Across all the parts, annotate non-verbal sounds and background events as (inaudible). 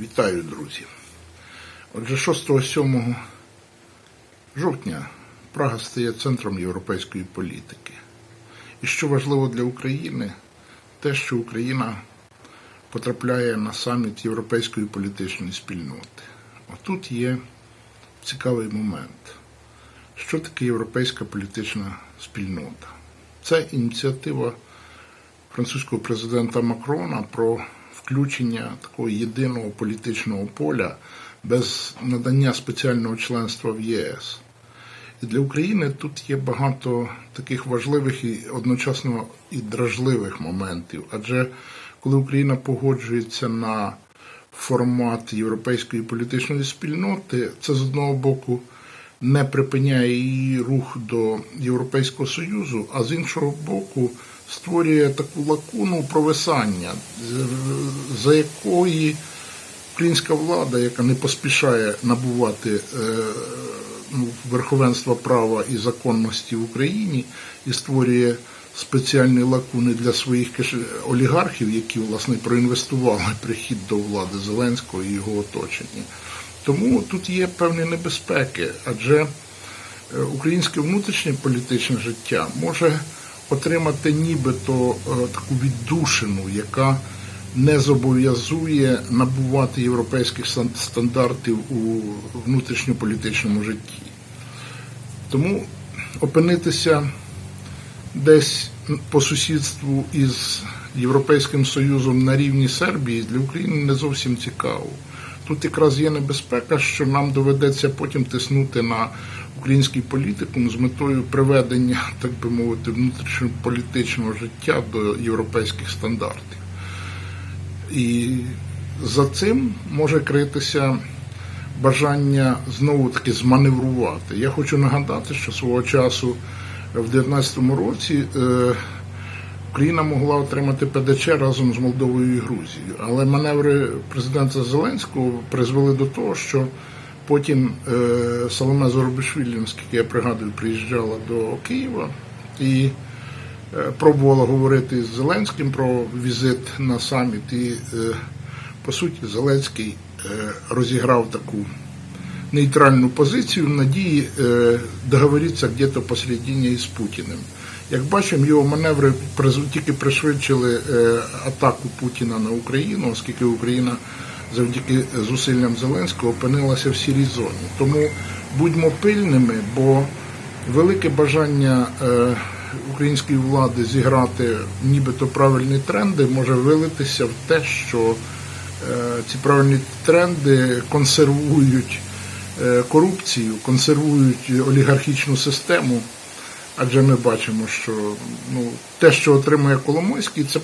Вітаю, друзі. Отже, 6-7 жовтня Прага стає центром європейської політики. І що важливо для України, те, що Україна потрапляє на саміт Європейської політичної спільноти. Отут є цікавий момент. Що таке європейська політична спільнота? Це ініціатива французького президента Макрона про включення такого єдиного політичного поля без надання спеціального членства в ЄС. І для України тут є багато таких важливих і одночасно і дражливих моментів. Адже коли Україна погоджується на формат європейської політичної спільноти, це з одного боку не припиняє її рух до Європейського Союзу, а з іншого боку створює таку лакуну провисання, за якої українська влада, яка не поспішає набувати е, ну, верховенства права і законності в Україні і створює спеціальні лакуни для своїх олігархів, які власне проінвестували прихід до влади Зеленського і його оточення. Тому тут є певні небезпеки, адже е, українське внутрішнє політичне життя може отримати нібито е, таку віддушину, яка не зобов'язує набувати європейських стандартів у внутрішньополітичному житті. Тому опинитися десь по сусідству із Європейським Союзом на рівні Сербії для України не зовсім цікаво. Тут якраз є небезпека, що нам доведеться потім тиснути на український політикум з метою приведення, так би мовити, внутрішньополітичного життя до європейських стандартів. І за цим може критися бажання знову таки зманеврувати. Я хочу нагадати, що свого часу в 2019 році е, Україна могла отримати ПДЧ разом з Молдовою і Грузією, але маневри президента Зеленського призвели до того, що потім е, Соломе Зорбишвілі, наскільки я пригадую, приїжджала до Києва і е, пробувала говорити з Зеленським про візит на саміт. І е, по суті Зеленський розіграв таку нейтральну позицію в надії договоритися где-то посередині із Путіним. Як бачимо, його маневри тільки пришвидшили е, атаку Путіна на Україну, оскільки Україна завдяки зусиллям Зеленського опинилася в сірій зоні. Тому будьмо пильними, бо велике бажання е, української влади зіграти нібито правильні тренди може вилитися в те, що е, ці правильні тренди консервують корупцію, консервують олігархічну систему. Адже ми бачимо, що ну, те, що отримує Коломойський, це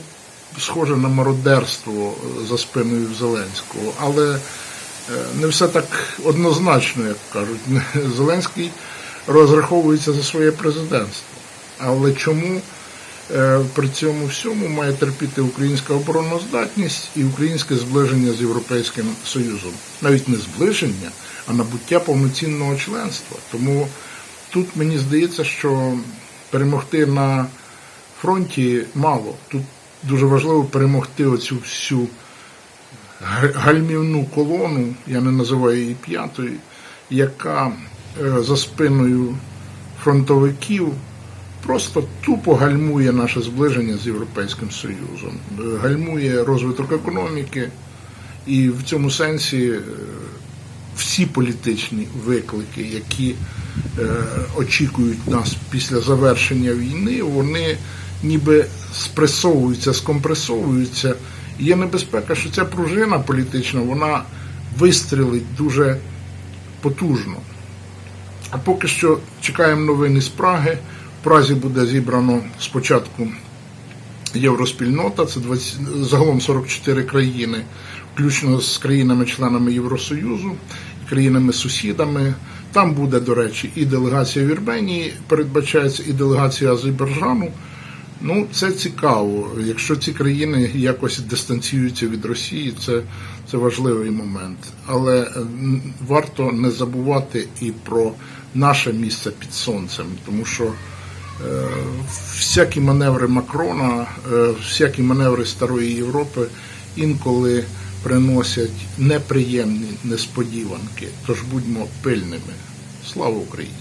схоже на мародерство е, за спиною Зеленського. Але е, не все так однозначно, як кажуть. (laughs) Зеленський розраховується за своє президентство. Але чому е, при цьому всьому має терпіти українська обороноздатність і українське зближення з Європейським Союзом? Навіть не зближення, а набуття повноцінного членства. Тому тут мені здається, що перемогти на фронті мало. Тут дуже важливо перемогти оцю всю гальмівну колону, я не називаю її п'ятою, яка е, за спиною фронтовиків просто тупо гальмує наше зближення з Європейським Союзом, е, гальмує розвиток економіки, і в цьому сенсі е, всі політичні виклики, які е, очікують нас після завершення війни, вони ніби спресовуються, скомпресовуються. І є небезпека, що ця пружина політична вона вистрілить дуже потужно. А поки що чекаємо новини з Праги. В Празі буде зібрано спочатку євроспільнота, це 20, загалом 44 країни, включно з країнами-членами Євросоюзу, країнами-сусідами. Там буде, до речі, і делегація Вірменії, передбачається, і делегація Азербайджану. Ну, це цікаво. Якщо ці країни якось дистанціюються від Росії, це, це важливий момент. Але варто не забувати і про наше місце під сонцем, тому що е, всякі маневри Макрона, е, всякі маневри Старої Європи інколи приносять неприємні несподіванки, тож будьмо пильними. Слава Україні!